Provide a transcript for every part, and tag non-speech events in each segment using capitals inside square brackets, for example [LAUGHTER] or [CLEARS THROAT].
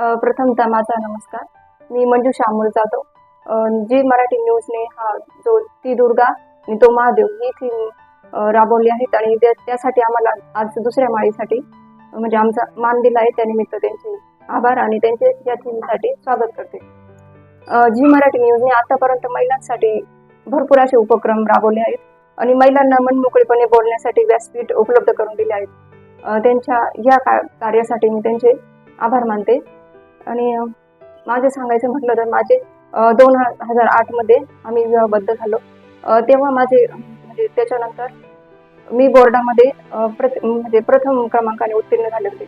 प्रथमतः माझा नमस्कार. मी मंजू अमोल जाधव. जी मराठी न्यूजने हा जो ती दुर्गा आणि तो महादेव ही थीम राबवली आहेत आणि त्या- त्यासाठी आम्हाला आज दुसऱ्या माळीसाठी म्हणजे आमचा मान दिला आहे. त्यानिमित्त त्यांचे आभार आणि त्यांचे या थीमसाठी स्वागत करते. जी मराठी न्यूजने आतापर्यंत महिलांसाठी भरपूर असे उपक्रम राबवले आहेत आणि महिलांना मनमोकळेपणे बोलण्यासाठी व्यासपीठ उपलब्ध करून दिले आहेत. त्यांच्या या का कार्यासाठी मी त्यांचे आभार मानते. आणि माझे सांगायचं म्हटलं तर माझे दोन हजार आठमध्ये आम्ही विवाहबद्ध झालो. तेव्हा माझे म्हणजे त्याच्यानंतर मी बोर्डामध्ये प्रथ म्हणजे प्रथम क्रमांकाने उत्तीर्ण झाले होते.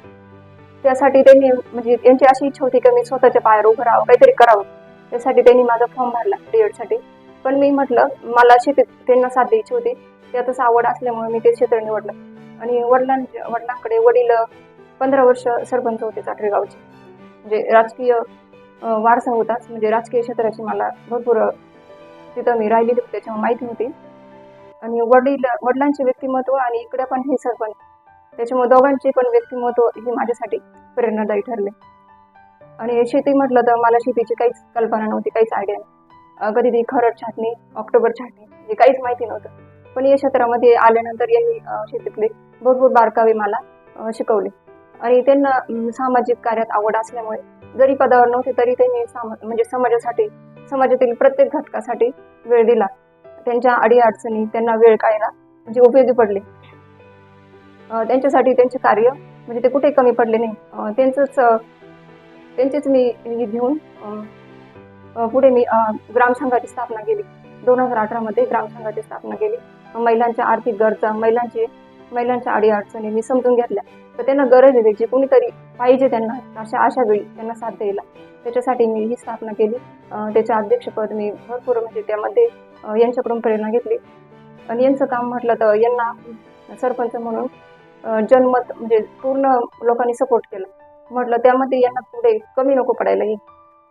त्यासाठी त्यांनी म्हणजे त्यांची अशी इच्छा होती की मी स्वतःच्या पायावर उभं राहावं काहीतरी करावं. त्यासाठी त्यांनी माझा फॉर्म भरला डी साठी पण मी म्हटलं मला शेतीत त्यांना साथ द्यायची होती. त्यातच आवड असल्यामुळे मी ते क्षेत्र निवडलं. आणि वडिलांच्या वडिलांकडे वडील पंधरा वर्ष सरपंच होते चाटरे गावचे म्हणजे राजकीय वारसा होताच. म्हणजे राजकीय क्षेत्राची मला भरपूर तिथं मी राहिलेली होती त्याच्यामुळे माहिती होती. आणि वडील वडिलांचे व्यक्तिमत्व आणि इकडे पण हे सरपंच त्याच्यामुळे दोघांचे पण व्यक्तिमत्व हे माझ्यासाठी प्रेरणादायी ठरले. आणि शेती म्हटलं तर मला शेतीची काहीच कल्पना नव्हती काहीच आयडिया नाही. कधी ती खरड छाटणी ऑक्टोबर छाटणी हे काहीच माहिती नव्हतं. पण या क्षेत्रामध्ये आल्यानंतर यांनी शेतीतले भरपूर बारकावे मला शिकवले. आणि त्यांना सामाजिक कार्यात आवड असल्यामुळे जरी पदावर नव्हते तरी त्यांनी म्हणजे समाजासाठी समाजातील प्रत्येक घटकासाठी वेळ दिला. त्यांच्या अडीअडचणी त्यांना वेळ काढायला म्हणजे उपयोगी पडले. त्यांच्यासाठी त्यांचे कार्य म्हणजे ते कुठे कमी पडले नाही. त्यांचंच त्यांचेच मी हे घेऊन पुढे मी ग्रामसंघाची स्थापना केली. दोन हजार अठरामध्ये ग्रामसंघाची स्थापना केली. महिलांच्या आर्थिक गरजा महिलांचे महिलांच्या अडीअडचणी मी समजून घेतल्या. तर त्यांना गरज आहे त्याची. कुणीतरी पाहिजे त्यांना. अशा अशा वेळी त्यांना साथ द्यायला. त्याच्यासाठी मी ही स्थापना केली. त्याचे अध्यक्षपद मी भरपूर म्हणजे त्यामध्ये यांच्याकडून प्रेरणा घेतली. आणि यांचं काम म्हटलं तर यांना सरपंच म्हणून जनमत म्हणजे पूर्ण लोकांनी सपोर्ट केला. म्हटलं त्यामध्ये यांना पुढे कमी नको पडायला येईल.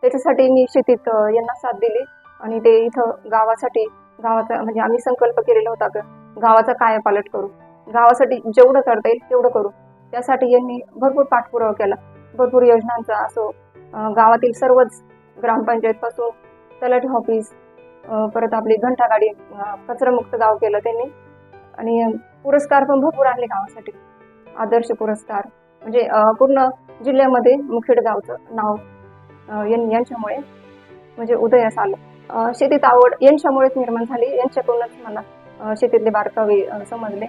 त्याच्यासाठी मी शेतीत यांना साथ दिली. आणि ते इथं गावासाठी गावाचा म्हणजे आम्ही संकल्प केलेला होता की गावाचा कायापालट करू. गावासाठी जेवढं करता येईल तेवढं करू. त्यासाठी यांनी भरपूर पाठपुरावा केला. भरपूर योजनांचा असो गावातील सर्वच ग्रामपंचायतपासून तलाठी ऑफिस परत आपली घंटागाडी गाडी कचरामुक्त गाव केलं त्यांनी. आणि पुरस्कार पण भरपूर आणले गावासाठी. आदर्श पुरस्कार. म्हणजे पूर्ण जिल्ह्यामध्ये मुखेड गावचं नाव यांच्यामुळे म्हणजे उदयास आलं. शेतीत आवड यांच्यामुळेच निर्माण झाली. यांच्याकडूनच मला शेतीतले बारकावे समजले.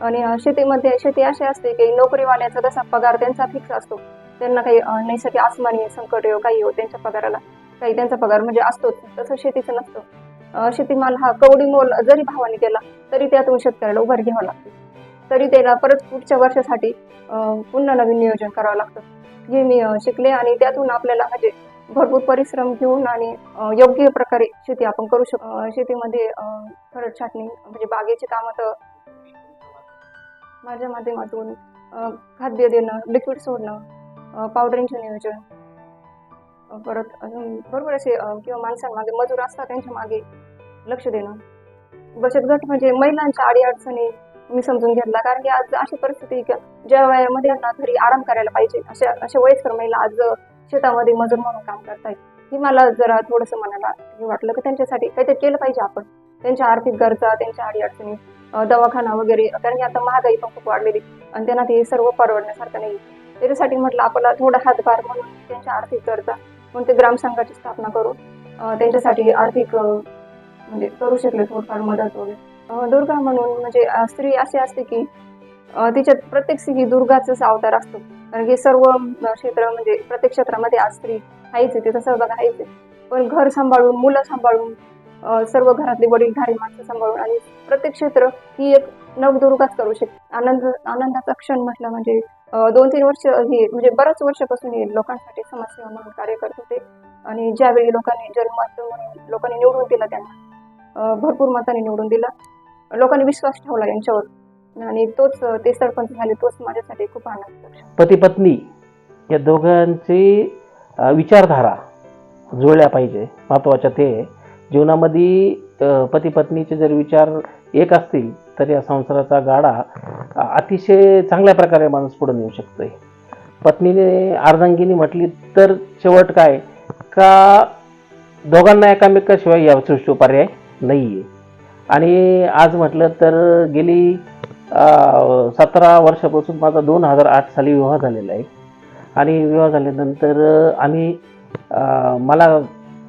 आणि शेतीमध्ये शेती अशी असते की नोकरीवाल्याचा तसा पगार त्यांचा फिक्स असतो. त्यांना काही नैसर्गिक आसमानी संकट येऊ काही येऊ त्यांच्या पगाराला काही त्यांचा पगार म्हणजे असतोच तसं शेतीचं नसतं. शेतीमाल हा कवडी मोल जरी भावाने केला तरी त्यातून शेतकऱ्याला उभार घ्यावं लागतो. तरी त्याला परत पुढच्या वर्षासाठी पुन्हा नवीन नियोजन करावं लागतं. हे मी शिकले आणि त्यातून आपल्याला म्हणजे भरपूर परिश्रम घेऊन आणि योग्य प्रकारे शेती आपण करू शकतो. शेतीमध्ये अ, छाटणी म्हणजे बागेची कामं तर माझ्या माध्यमातून खाद्य देणं लिक्विड सोडणं अ, नियोजन परत अजून भरपूर असे किंवा माणसांमागे मजूर असतात त्यांच्या मागे लक्ष देणं. बचत गट म्हणजे महिलांच्या अडीअडचणी मी समजून घेतला कारण की आज अशी परिस्थिती की ज्या वयामध्ये घरी आराम करायला पाहिजे अशा अशा वयस्कर महिला आज शेतामध्ये मजूर म्हणून काम करतायत. ही मला जरा थोडंसं मनाला हे वाटलं की त्यांच्यासाठी काहीतरी केलं पाहिजे आपण. त्यांच्या आर्थिक गरजा त्यांच्या अडीअडचणी दवाखाना वगैरे. कारण की आता महागाई पण खूप वाढलेली आणि त्यांना ते सर्व परवडण्यासारखं नाही. त्याच्यासाठी म्हटलं आपला थोडा हातभार म्हणून त्यांच्या आर्थिक गरजा म्हणून ते ग्रामसंघाची स्थापना करून त्यांच्यासाठी आर्थिक म्हणजे करू शकले थोडंफार मदत वगैरे. दुर्गा म्हणून म्हणजे स्त्री अशी असते की तिच्यात प्रत्येक स्त्री ही दुर्गाचाच अवतार असतो. कारण की सर्व क्षेत्र म्हणजे प्रत्येक क्षेत्रामध्ये आज स्त्री आहेच आहे. तिचा सहभाग आहेच आहे. पण घर सांभाळून मुलं सांभाळून सर्व घरातली वडीलधारी माणसं सांभाळून आणि प्रत्येक क्षेत्र ही एक नवदुर्गाच करू शकते. आनंद आनंदाचा क्षण म्हटलं म्हणजे दोन तीन वर्ष हे म्हणजे बऱ्याच वर्षापासून हे लोकांसाठी समाजसेवा म्हणून कार्य करत होते. आणि ज्यावेळी लोकांनी जन्मत म्हणून लोकांनी निवडून दिलं त्यांना. भरपूर मताने निवडून दिलं. लोकांनी विश्वास ठेवला यांच्यावर. आणि तोच ते सरपंच झाले तोच माझ्यासाठी खूप आनंद पती पत्नी या दोघांची विचारधारा जुळल्या पाहिजे. महत्त्वाच्या ते आहे. जीवनामध्ये पती पत्नीचे जर विचार एक असतील तर या संसाराचा गाडा अतिशय चांगल्या प्रकारे माणूस पुढे नेऊ शकतो पत्नीने अर्धांगिनी म्हटली तर शेवट काय? का दोघांना एकामेकाशिवाय या सृष्टी पर्याय नाही आहे आणि आज म्हटलं तर गेली सतरा वर्षापासून माझा दोन हजार आठ साली विवाह झालेला आहे. आणि विवाह झाल्यानंतर आम्ही मला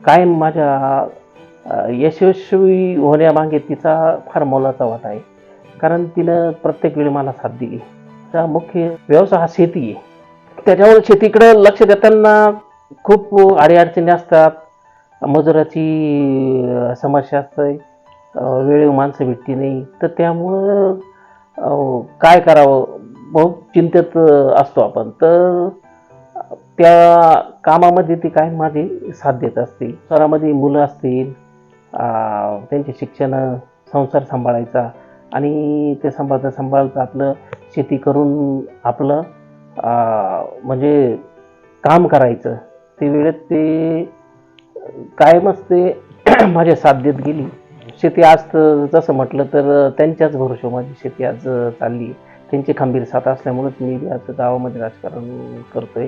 कायम माझ्या यशस्वी होण्यामागे तिचा फार मोलाचा वाटा आहे. कारण तिनं प्रत्येक वेळी मला साथ दिली. तिचा मुख्य व्यवसाय हा शेती आहे. त्याच्यामुळे शेतीकडे लक्ष देताना खूप अडीअडचणी असतात. मजुराची समस्या असते. वेळेवर माणसं भेटती नाही. तर त्यामुळं काय करावं? बहुत चिंतेत असतो आपण. तर त्या कामामध्ये ती काय माझी साथ देत असते. स्वरामध्ये मुलं असतील त्यांचे शिक्षण संसार सांभाळायचा आणि ते सांभाळता सांभाळता आपलं शेती करून आपलं म्हणजे काम करायचं. ते वेळेत ते कायमच ते [CLEARS THROAT] माझ्या साथ देत गेली. शेती आज तर जसं म्हटलं तर त्यांच्याच भरोशा माझी शेती आज चालली. त्यांची खंबीर साथ असल्यामुळेच मी आज गावामध्ये राजकारण करतोय.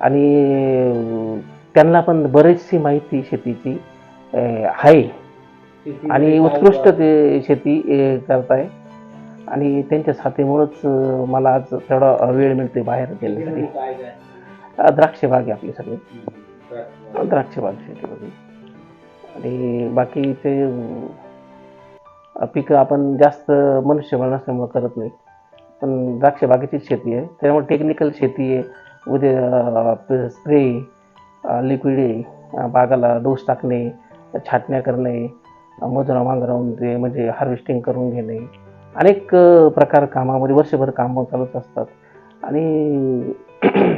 आणि त्यांना पण बरीचशी माहिती शेतीची. आहे. आणि उत्कृष्ट ते शेती अं, करताय. आणि त्यांच्या साथीमुळंच मला आज तेवढा वेळ मिळते बाहेर गेल्यासाठी. द्राक्ष बाग आहे आपली सगळी. द्राक्ष बाग. शेतीमध्ये आणि बाकीचे अं, पिकं आपण जास्त मनुष्यबळ नसल्यामुळं करत नाही. पण द्राक्ष बागेचीच शेती आहे. त्यामुळे टेक्निकल शेती आहे. उद्या स्प्रे लिक्विड आहे. बागाला डोस टाकणे. छाटण्या करणे अं, मजुरा मांगरावून ते म्हणजे हार्वेस्टिंग करून घेणे. अनेक प्रकार कामामध्ये वर्षभर कामं चालूच असतात. आणि [CLEARS THROAT]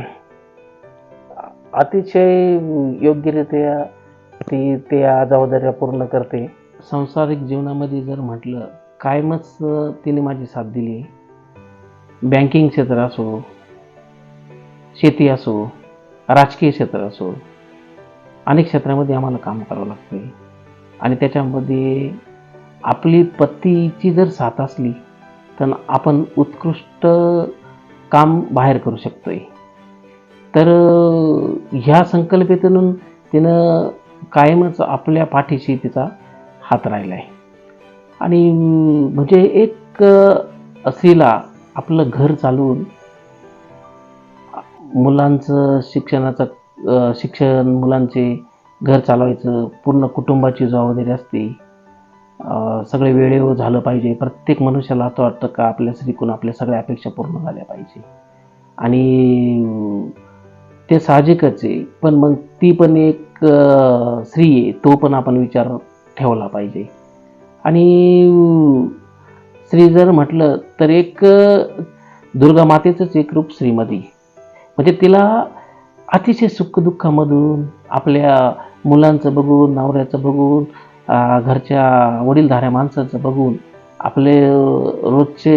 अतिशय योग्यरित्या ती त्या जबाबदाऱ्या पूर्ण करते. सांसारिक जीवनामध्ये जर म्हटलं कायमच तिने माझी साथ दिली. बँकिंग क्षेत्र असो शेती असो राजकीय क्षेत्र असो अनेक क्षेत्रामध्ये आम्हाला काम करावं लागते आणि त्याच्यामध्ये आपली पत्तीची जर साथ असली तर आपण उत्कृष्ट काम बाहेर करू शकतोय. तर ह्या संकल्पनेतून तिनं कायमच आपल्या पाठीशी तिचा हात राहिला आहे आणि म्हणजे एक स्त्रीला आपलं घर चालवून मुलांचं शिक्षणाचं शिक्षण मुलांचे घर चालवायचं पूर्ण कुटुंबाची जबाबदारी असते. सगळे वेळेवर झालं पाहिजे. प्रत्येक मनुष्याला असं वाटतं का आपल्या स्त्रीकून आपल्या सगळ्या अपेक्षा पूर्ण झाल्या पाहिजे. आणि ते साहजिकच आहे. पण मग ती पण एक स्त्री आहे. तो पण आपण विचार ठेवला पाहिजे. आणि स्त्री जर म्हटलं तर एक दुर्गा मातेचंच एक रूप श्रीमती. म्हणजे तिला अतिशय सुखदुःखामधून आपल्या मुलांचं बघून नवऱ्याचं बघून घरच्या वडीलधाऱ्या माणसाचं बघून आपले रोजचे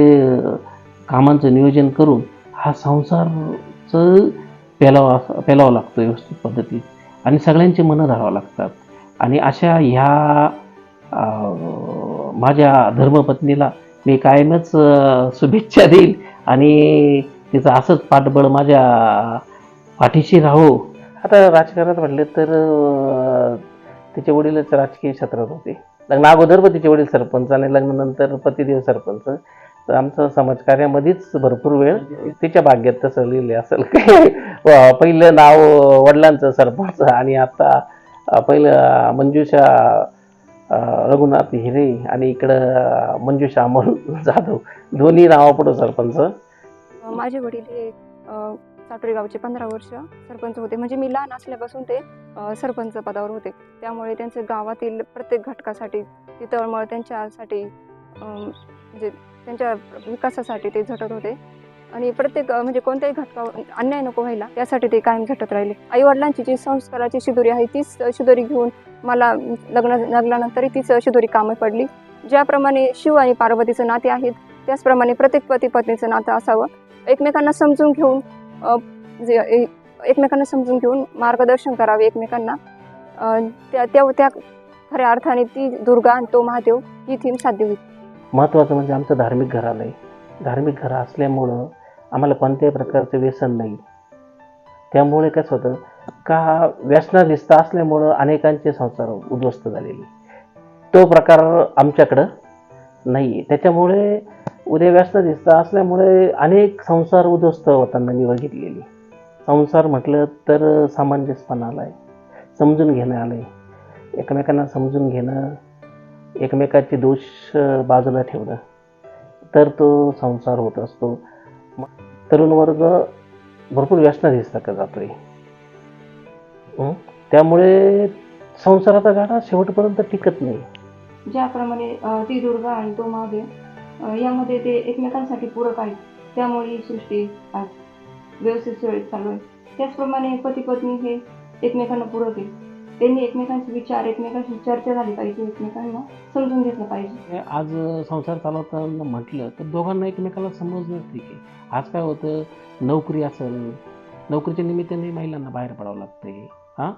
कामांचं नियोजन करून हा संसारचं पेलावा पेलावा लागतो व्यवस्थित पद्धतीत. आणि सगळ्यांची मनं धरावं लागतात. आणि अशा ह्या माझ्या धर्मपत्नीला मी कायमच शुभेच्छा देईल आणि तिचं असंच पाठबळ माझ्या पाठीशी राहो. आता राजकारणात म्हटलं तर तिचे वडीलच राजकीय क्षेत्रात होते. लग्न अगोदर पण तिचे वडील सरपंच आणि लग्नानंतर पतिदेव सरपंच. तर आमचं समाजकार्यामध्येच भरपूर वेळ तिच्या भाग्यात तसं लिहिले असेल. [LAUGHS] पहिलं नाव वडिलांचं सरपंच आणि आता पहिलं मंजुषा रघुनाथ हिरे आणि इकडं मंजुषा अमोल जाधव. दोन्ही नावापुढं सरपंच. माझे वडील हे साटोरी गावचे पंधरा वर्ष सरपंच होते. म्हणजे मी लहान असल्यापासून ते सरपंच पदावर होते. त्यामुळे त्यांचे गावातील प्रत्येक घटकासाठी ती तळमळ त्यांच्यासाठी म्हणजे त्यांच्या विकासासाठी ते झटत होते. आणि प्रत्येक म्हणजे कोणत्याही घटकावर अन्याय नको व्हायला त्यासाठी ते कायम झटत राहिले. आई वडिलांची जी संस्काराची शिदोरी आहे तीच शिदोरी घेऊन मला लग्न लग्नानंतरही तीच शिदोरी कामं पडली. ज्याप्रमाणे शिव आणि पार्वतीचं नाते आहेत त्याचप्रमाणे प्रत्येक पती पत्नीचं नातं असावं. एकमेकांना समजून घेऊन एकमेकांना समजून घेऊन मार्गदर्शन करावे एकमेकांना. त्या त्या त्या खऱ्या अर्थाने ती दुर्गा आणि तो महादेव ही थीम साध्य होईल महत्त्वाचं म्हणजे आमचं धार्मिक घरालय. धार्मिक घर असल्यामुळं आम्हाला कोणत्याही प्रकारचं व्यसन नाही. त्यामुळे कसं होतं का व्यसनाधिस्त असल्यामुळं अनेकांचे संसार उद्ध्वस्त झालेले. तो प्रकार आमच्याकडं नाही आहे त्याच्यामुळे उद्या दिसतं असल्यामुळे अनेक संसार उद्ध्वस्त होताना मी बघितलेली. संसार म्हटलं तर सामंजस्यपणा आला आहे. समजून घेणं आलं आहे. एकमेकांना समजून घेणं एकमेकाचे दोष बाजूला ठेवणं तर तो संसार होत असतो. तरुण वर्ग भरपूर व्यसनाधिस्त जातोय? त्यामुळे संसाराचा गाडा शेवटपर्यंत टिकत नाही. ज्याप्रमाणे ती दुर्गा आणि तो महादेव यामध्ये ते एकमेकांसाठी पूरक आहेत. त्यामुळे ही सृष्टी आज व्यवस्थित सुरळीत चालू आहे. त्याचप्रमाणे पती पत्नी हे एकमेकांना पूरक आहे त्यांनी एकमेकांचे विचार एकमेकांशी चर्चा झाली पाहिजे एकमेकांना समजून घेतलं पाहिजे. आज संसार चालवताना म्हटलं तर दोघांना एकमेकाला समजणं ठीक आहे. आज काय होतं? नोकरी असेल. नोकरीच्या निमित्ताने महिलांना बाहेर पडावं लागते हां?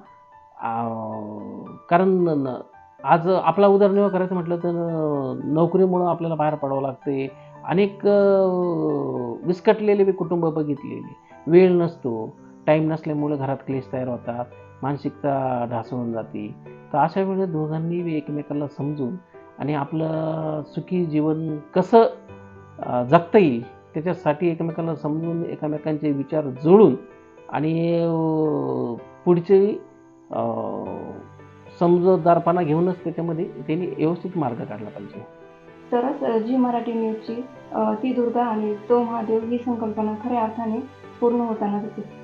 कारण न- आज आपला उदरनिर्वाह करायचं म्हटलं तर नोकरीमुळं आपल्याला बाहेर पडावं लागते. अनेक विस्कटलेले मी कुटुंब बघितलेले. वेळ नसतो. टाईम नसल्यामुळे घरात क्लेश तयार होतात. मानसिकता ढासळून जाते. तर अशा वेळेस दोघांनी एकमेकाला समजून आणि आपलं सुखी जीवन कसं जगता येईल त्याच्यासाठी एकमेकांना समजून एकमेकांचे विचार जुळून आणि पुढचे समजूतदारपणा घेऊनच त्याच्यामध्ये त्यांनी व्यवस्थित मार्ग काढला पाहिजे. तरच जी मराठी न्यूजची ती दुर्गा आणि तो महादेव ही संकल्पना खऱ्या अर्थाने पूर्ण होताना दिसते.